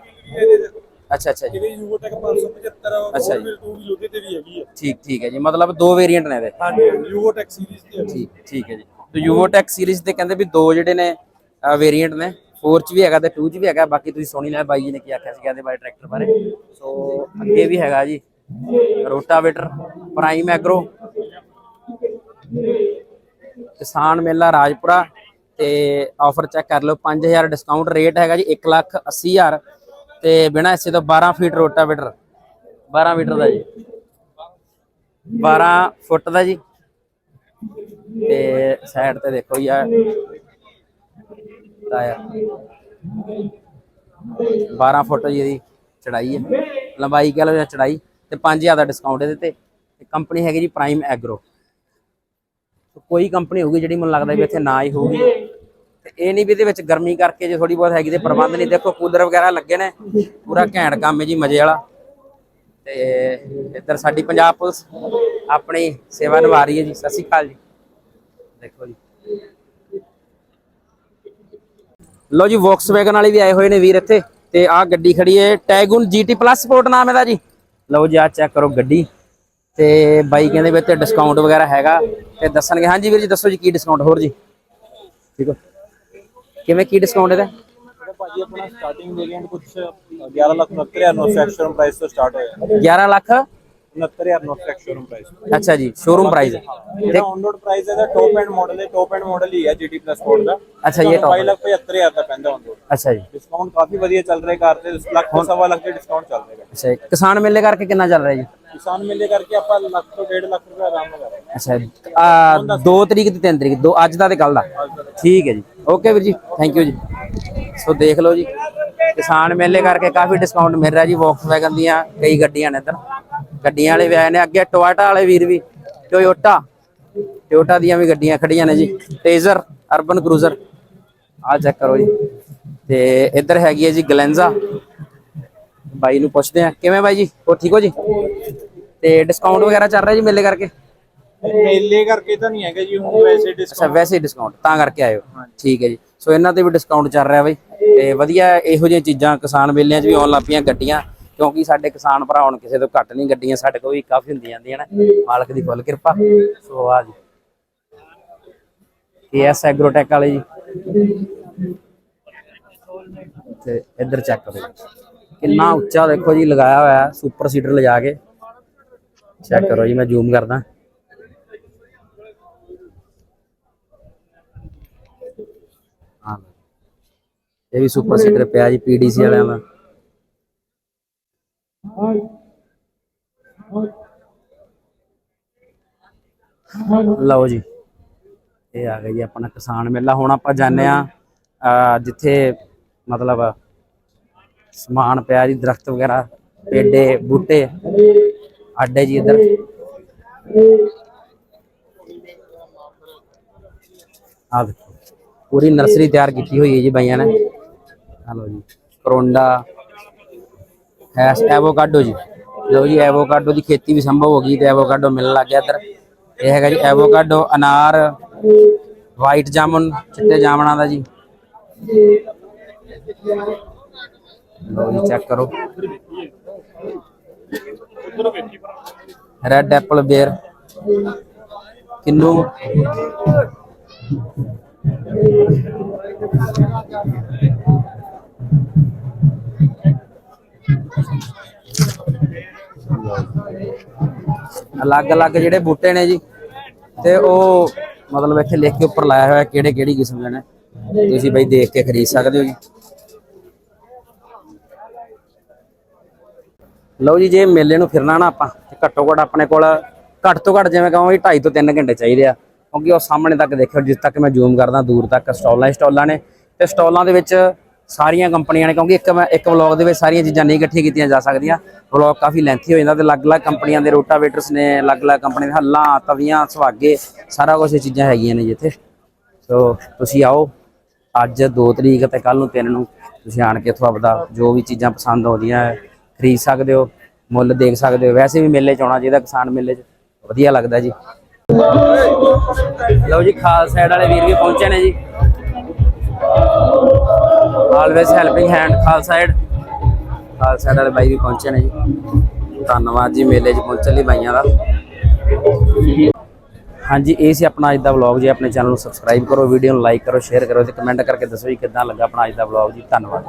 ਅੱਛਾ ਅੱਛਾ ਜੀ।
ਇਹਦੇ ਯੂਵੋਟੈਕ 575
ਅੱਛਾ ਜੀ।
2 ਵੀਲ ਉਹਦੇ ਤੇ ਵੀ ਹੈਗੀ ਹੈ
ਠੀਕ ਠੀਕ ਹੈ ਜੀ। ਮਤਲਬ ਦੋ ਵੇਰੀਐਂਟ ਨੇ ਇਹਦੇ।
ਹਾਂਜੀ ਯੂਵੋਟੈਕ ਸੀਰੀਜ਼ ਤੇ।
ਠੀਕ ਠੀਕ ਹੈ ਜੀ। ਤੇ ਯੂਵੋਟੈਕ ਸੀਰੀਜ਼ ਦੇ ਕਹਿੰਦੇ ਵੀ ਦੋ ਜਿਹੜੇ ਨੇ ਵੇਰੀਐਂਟ ਨੇ। 4 ਚ ਵੀ ਹੈਗਾ ਤੇ 2 ਚ ਵੀ ਹੈਗਾ। ਬਾਕੀ ਤੁਸੀਂ ਸੋਣੀ ਲੈ ਬਾਈ ਜੀ ਨੇ ਕੀ ਆਖਿਆ ਸੀਗਾ ਇਹਦੇ ਬਾਰੇ ਟਰੈਕਟਰ ਬਾਰੇ। ਸੋ ਅੱਗੇ ਵੀ ਹੈਗਾ ਜੀ। ਰੋਟਾਵੇਟਰ ਪ੍ਰਾਈਮ ਐਗਰੋ ਕਿਸਾਨ ਮੇਲਾ ਰਾਜਪੁਰਾ। ਤੇ ਆਫਰ ਚੈੱਕ ਕਰ ਲਓ। 5000 ਡਿਸਕਾਊਂਟ ਰੇਟ ਹੈਗਾ ਜੀ। 1 ਲੱਖ 80 ਹਜ਼ਾਰ। ਤੇ ਬਿਨਾ ਇਸੇ ਤੋਂ 12 ਫੀਟ ਰੋਟਾਵੇਟਰ 12 ਮੀਟਰ ਦਾ ਜੀ। 12 ਫੁੱਟ ਦਾ ਜੀ। ਤੇ ਸਾਈਡ ਤੇ ਦੇਖੋ ਜੀ, ਆ ਟਾਇਰ 12 ਫੁੱਟ ਜੀ ਇਹਦੀ ਚੜਾਈ ਹੈ। ਲੰਬਾਈ ਕਹ ਲਓ ਜਾਂ ਚੜਾਈ ਤੇ 5000 ਦਾ ਡਿਸਕਾਊਂਟ ਇਹਦੇ ਤੇ। ਤੇ ਕੰਪਨੀ ਹੈਗੀ ਜੀ ਪ੍ਰਾਈਮ ਐਗਰੋ ਕੋਈ ਕੰਪਨੀ ਹੋਊਗੀ ਜਿਹੜੀ ਮੈਨੂੰ ਲੱਗਦਾ ਵੀ ਇੱਥੇ ਨਾ ਹੀ ਹੋਊਗੀ। ਇਹ ਨਹੀਂ ਵੀ ਇਹਦੇ ਵਿੱਚ ਗਰਮੀ ਕਰਕੇ ਜੇ ਥੋੜੀ ਬਹੁਤ ਹੈਗੀ ਤੇ ਪ੍ਰਬੰਧ ਨਹੀਂ। ਦੇਖੋ ਕੂਲਰ ਵਗੈਰਾ ਲੱਗੇ ਨੇ, ਪੂਰਾ ਘੈਂਟ ਕੰਮ ਹੈ ਜੀ ਮਜ਼ੇ ਵਾਲਾ। ਤੇ ਇੱਧਰ ਸਾਡੀ ਪੰਜਾਬ ਪੁਲਿਸ ਆਪਣੀ ਸੇਵਾ ਨਿਭਾ ਰਹੀ ਹੈ ਜੀ। ਸਤਿ ਸ਼੍ਰੀ ਅਕਾਲ ਜੀ। ਦੇਖੋ ਜੀ। ਲੋ ਜੀ ਵੌਕਸਵੈਗਨ ਵਾਲੇ ਵੀ ਆਏ ਹੋਏ ਨੇ ਵੀਰ ਇੱਥੇ ਤੇ ਆਹ ਗੱਡੀ ਖੜੀ ਹੈ ਟੈਗੂਨ GT ਪਲੱਸ ਸਪੋਰਟ ਨਾਮ ਇਹਦਾ ਜੀ। ਲਓ ਜੀ ਆ ਚੈੱਕ ਕਰੋ ਗੱਡੀ। ਤੇ ਬਾਈ ਕਹਿੰਦੇ ਵਿੱਚ ਡਿਸਕਾਊਂਟ ਵਗੈਰਾ ਹੈਗਾ। ਤੇ ਦੱਸਣਗੇ, ਹਾਂਜੀ ਵੀਰ ਜੀ, ਦੱਸੋ ਜੀ, ਕੀ ਡਿਸਕਾਊਂਟ ਹੋਰ ਜੀ? ਠੀਕ ਹੋ? ਕਿਵੇਂ ਕੀ ਡਿਸਕਾਊਂਟ ਇਹਦਾ?
ਭਾਜੀ ਆਪਣਾ ਸਟਾਰਟਿੰਗ ਵੇਰੀਐਂਟ ਕੁਝ 11 ਲੱਖ 69000 ਨੋ ਸ਼ੋਰੂਮ ਪ੍ਰਾਈਸ ਤੋਂ ਸਟਾਰਟ ਹੋਇਆ।
11 ਲੱਖ?
69000 ਨੋ ਸ਼ੋਰੂਮ ਪ੍ਰਾਈਸ
ਅੱਛਾ ਜੀ ਸ਼ੋਰੂਮ ਪ੍ਰਾਈਸ
ਜਿਹੜਾ ਔਨ ਰੋਡ ਪ੍ਰਾਈਸ ਹੈ ਦਾ ਟੌਪ ਐਂਡ ਮਾਡਲ ਹੈ ਟੌਪ ਐਂਡ ਮਾਡਲ ਹੀ ਹੈ GT ਪਲੱਸ ਸਪੋਰਟ ਦਾ।
ਅੱਛਾ, ਇਹ top
5 ਲੱਖ 75000 ਦਾ ਪੈਂਦਾ ਔਨ ਰੋਡ
ਅੱਛਾ ਜੀ।
ਡਿਸਕਾਊਂਟ ਕਾਫੀ ਵਧੀਆ ਚੱਲ ਰਿਹਾ ਕਾਰ ਤੇ ਲੱਖ ਤੋਂ ਸਵਾ ਲੱਖ ਦੇ ਡਿਸਕਾਊਂਟ ਚੱਲ ਰਿਹਾ
ਅੱਛਾ ਜੀ। ਕਿਸਾਨ ਮੇਲੇ ਕਰਕੇ ਕਿੰਨਾ ਚੱਲ ਰਿਹਾ ਜੀ?
ਕਿਸਾਨ ਮੇਲੇ ਕਰਕੇ ਆਪਾਂ ਲੱਖ ਤੋਂ 1.5 ਲੱਖ ਰੁਪਏ ਆਰਾਮ ਨਾਲ ਕਰ ਰਹੇ ਹਾਂ।
ਅੱਛਾ ਆ 2 ਤਰੀਕ ਤੇ 3 ਤਰੀਕ ਦੋ ਅੱਜ ਦਾ ਤੇ ਕੱਲ ਦਾ। ਠੀਕ ਹੈ ਜੀ। ਓਕੇ ਵੀਰ ਜੀ ਥੈਂਕ ਯੂ ਜੀ। ਸੋ ਦੇਖ ਲਓ ਜੀ ਕਿਸਾਨ ਮੇਲੇ ਕਰਕੇ ਕਾਫੀ ਡਿਸਕਾਊਂਟ ਮਿਲ ਰਿਹਾ ਜੀ ਵੌਕਸਵੈਗਨ ਦੀਆਂ ਕਈ ਗੱਡੀਆਂ ਨੇ ਇੱਧਰ। ਗੱਡੀਆਂ ਵਾਲੇ ਵੀ ਆਏ ਨੇ ਅੱਗੇ ਟੋਇਟਾ ਵਾਲੇ ਵੀਰ ਵੀ ਟੋਯੋਟਾ ਟੋਯੋਟਾ ਦੀਆਂ ਵੀ ਗੱਡੀਆਂ ਖੜੀਆਂ ਨੇ ਜੀ ਟੇਜ਼ਰ ਅਰਬਨ ਕਰੂਜ਼ਰ ਆ ਚੈੱਕ ਕਰੋ ਜੀ। ਤੇ ਇੱਧਰ ਹੈਗੀ ਹੈ ਜੀ ਗਲੈਂਜ਼ਾ ਬਾਈ ਨੂੰ ਪੁੱਛਦੇ ਆ ਕਿਵੇਂ ਬਾਈ ਜੀ? ਹੋ ਠੀਕ ਹੋ ਜੀ? ਤੇ ਡਿਸਕਾਊਂਟ ਵਗੈਰਾ ਚੱਲ ਰਿਹਾ ਜੀ ਮੇਲੇ ਕਰਕੇ?
ਮੇਲੇ ਕਰਕੇ ਤਾਂ ਨਹੀਂ ਹੈਗਾ ਜੀ ਹੁਣ ਵੈਸੇ
ਅੱਛਾ
ਡਿਸਕਾਊਂਟ
ਵੈਸੇ ਡਿਸਕਾਊਂਟ ਤਾਂ ਕਰਕੇ ਆਇਓ ਠੀਕ ਹੈ ਜੀ। ਸੋ ਇਹਨਾਂ ਤੇ ਵੀ ਡਿਸਕਾਊਂਟ ਚੱਲ ਰਿਹਾ ਬਈ। ਤੇ ਵਧੀਆ ਇਹੋ ਜਿਹੀਆਂ ਚੀਜ਼ਾਂ ਕਿਸਾਨ ਮੇਲਿਆਂ 'ਚ ਵੀ ਆਉਣ ਲੱਗ ਪਈਆਂ ਗੱਡੀਆਂ। ਕਿਉਂਕਿ ਸਾਡੇ ਕਿਸਾਨ ਭਰਾ ਹੁਣ ਕਿਸੇ ਤੋਂ ਘੱਟ ਨਹੀਂ ਗੱਡੀਆਂ ਸਾਡੇ ਕੋਲ ਵੀ ਕਾਫੀ ਹੁੰਦੀਆਂ ਜਾਂਦੀਆਂ ਨੇ ਮਾਲਕ ਦੀ ਫੁੱਲ ਕਿਰਪਾ। ਸੋ ਆ ਜੀ। ਕੇਐਸ ਐਗਰੋਟੈਕ ਵਾਲੇ ਜੀ। ਤੇ ਇੱਧਰ ਚੈੱਕ ਕਰੋ। ਕਿੰਨਾ ਉੱਚਾ ਦੇਖੋ ਜੀ ਲਗਾਇਆ ਹੋਇਆ ਸੁਪਰ ਸੀਡਰ ਲਿਜਾ ਕੇ। ਚੈੱਕ ਕਰੋ ਜੀ ਮੈਂ ਜ਼ੂਮ ਕਰਦਾ। ਹਾਂ। ਇਹ ਵੀ ਸੁਪਰ ਸੀਡਰ ਪਿਆ ਜੀ ਪੀਡੀਸੀ ਵਾਲਿਆਂ ਦਾ। ਲਓ ਜੀ। ਇਹ ਆ ਗਿਆ ਜੀ ਆਪਣਾ ਕਿਸਾਨ ਮੇਲਾ। ਹੁਣ ਆਪਾਂ ਜਾਣੇ ਆ ਜਿੱਥੇ ਮਤਲਬ ਸਮਾਨ ਪਿਆ ਜੀ, ਦਰਖਤ ਵਗੈਰਾ, ਪੇਡੇ, ਬੂਟੇ, ਆਡੇ ਜੀ ਇੱਧਰ। ਆ ਦੇਖੋ, ਪੂਰੀ ਨਰਸਰੀ ਤਿਆਰ ਕੀਤੀ ਹੋਈ ਹੈ ਜੀ ਬਾਈਆਂ ਨੇ। ਆ ਲਓ ਜੀ, ਕਰੋਂਡਾ ਐਵੋਕਾਡੋ ਜੀ। ਲਓ ਜੀ, ਐਵੋਕਾਡੋ ਦੀ ਖੇਤੀ ਵੀ ਸੰਭਵ ਹੋ ਗਈ ਤੇ ਐਵੋਕਾਡੋ ਮਿਲਣ ਲੱਗ ਗਿਆ ਇੱਧਰ। ਇਹ ਹੈਗਾ ਜੀ ਐਵੋਕਾਡੋ ਅਨਾਰ, ਵਾਈਟ ਜਾਮਨ, ਚਿੱਟੇ ਜਾਮਨਾਂ ਦਾ ਜੀ। ਲਓ ਜੀ, ਚੈੱਕ ਕਰੋ। ਰੈਡ ਐਪਲ ਬੇਰ ਕਿੰਨੂ? ਅਲੱਗ-ਅਲੱਗ ਜਿਹੜੇ ਬੂਟੇ ਨੇ ਜੀ, ਤੇ ਉਹ ਮਤਲਬ ਇੱਥੇ ਲਿਖ ਕੇ ਉੱਪਰ ਲਾਇਆ ਹੋਇਆ ਕਿਹੜੇ ਕਿਹੜੀ ਕਿਸਮ ਦੇ ਨੇ। ਤੁਸੀਂ ਬਈ ਦੇਖ ਕੇ ਖਰੀਦ ਸਕਦੇ ਹੋ ਜੀ। ਲਓ ਜੀ, ਜੇ ਮੇਲੇ ਨੂੰ ਫਿਰਨਾ ਨਾ ਆਪਾਂ, ਤੇ ਘੱਟੋ ਘੱਟ ਆਪਣੇ ਕੋਲ ਘੱਟ ਤੋਂ ਘੱਟ ਜਿਵੇਂ ਕਹਾਂ ਵੀ 2.5 ਤੋਂ 3 ਘੰਟੇ ਚਾਹੀਦੇ ਆ, ਕਿਉਂਕਿ ਉਹ ਸਾਹਮਣੇ ਤੱਕ ਦੇਖਿਓ ਜਿਸ ਤੱਕ ਮੈਂ ਜ਼ੂਮ ਕਰਦਾ, ਦੂਰ ਤੱਕ ਸਟਾਲਾਂ ਹੀ ਸਟਾਲਾਂ ਨੇ, ਤੇ ਸਟਾਲਾਂ ਦੇ ਵਿੱਚ ਸਾਰੀਆਂ ਕੰਪਨੀਆਂ ਨੇ ਕਿਉਂਕਿ ਇੱਕ ਮੈਂ ਇੱਕ ਵਲੌਗ ਦੇ ਵਿੱਚ ਸਾਰੀਆਂ ਚੀਜ਼ਾਂ ਨਹੀਂ ਇਕੱਠੀਆਂ ਕੀਤੀਆਂ ਜਾ ਸਕਦੀਆਂ। ਵਲੌਗ ਕਾਫੀ ਲੈਂਥੀ ਹੋ ਜਾਂਦਾ ਤੇ ਅਲੱਗ-ਅਲੱਗ ਕੰਪਨੀਆਂ ਦੇ ਰੋਟਾਵੇਟਰਸ ਨੇ ਅਲੱਗ-ਅਲੱਗ ਕੰਪਨੀ ਦੇ ਹੱਲਾਂ ਤਵੀਆਂ ਸੁਹਾਗੇ ਸਾਰਾ ਕੁਝ ਇਹ ਚੀਜ਼ਾਂ ਹੈਗੀਆਂ ਨੇ ਜੀ ਸੋ ਤੁਸੀਂ ਆਓ ਅੱਜ 2 ਤਰੀਕ ਤੇ ਕੱਲ ਨੂੰ 3 ਨੂੰ ਤੁਸੀਂ ਆਣ ਕੇ ਇੱਥੋਂ ਆਪਦਾ ਜੋ ਵੀ ਚੀਜ਼ਾਂ ਪਸੰਦ ਆਉਂਦੀਆਂ ਹੈ, ਖਰੀਦ ਸਕਦੇ ਹੋ ਮੁੱਲ ਦੇਖ ਸਕਦੇ ਹੋ। ਵੈਸੇ ਵੀ ਮੇਲੇ 'ਚ ਆਉਣਾ ਚਾਹੀਦਾ ਕਿਸਾਨ ਮੇਲੇ 'ਚ। ਵਧੀਆ ਲੱਗਦਾ ਜੀ। ਲਓ ਜੀ ਖਾਲਸਾ ਸਾਈਡ ਵਾਲੇ ਵੀਰ ਵੀ ਪਹੁੰਚੇ ਨੇ ਜੀ। Always helping hand Khalsa aid Khalsa aid ਵਾਲੇ ਬਾਈ ਵੀ ਪਹੁੰਚੇ ਨੇ ਜੀ। ਧੰਨਵਾਦ ਜੀ, ਮੇਲੇ 'ਚ ਪਹੁੰਚਣ ਲਈ ਬਾਈਆਂ ਦਾ। ਹਾਂਜੀ, ਇਹ ਸੀ ਆਪਣਾ ਅੱਜ ਦਾ ਵਲੌਗ ਜੀ। ਆਪਣੇ ਚੈਨਲ ਨੂੰ ਸਬਸਕ੍ਰਾਈਬ ਕਰੋ ਵੀਡੀਓ ਨੂੰ ਲਾਈਕ ਕਰੋ ਸ਼ੇਅਰ ਕਰੋ ਤੇ ਕਮੈਂਟ ਕਰਕੇ ਦੱਸੋ ਜੀ ਕਿੱਦਾਂ ਲੱਗਾ ਆਪਣਾ ਅੱਜ ਦਾ ਵਲੌਗ ਜੀ। ਧੰਨਵਾਦ।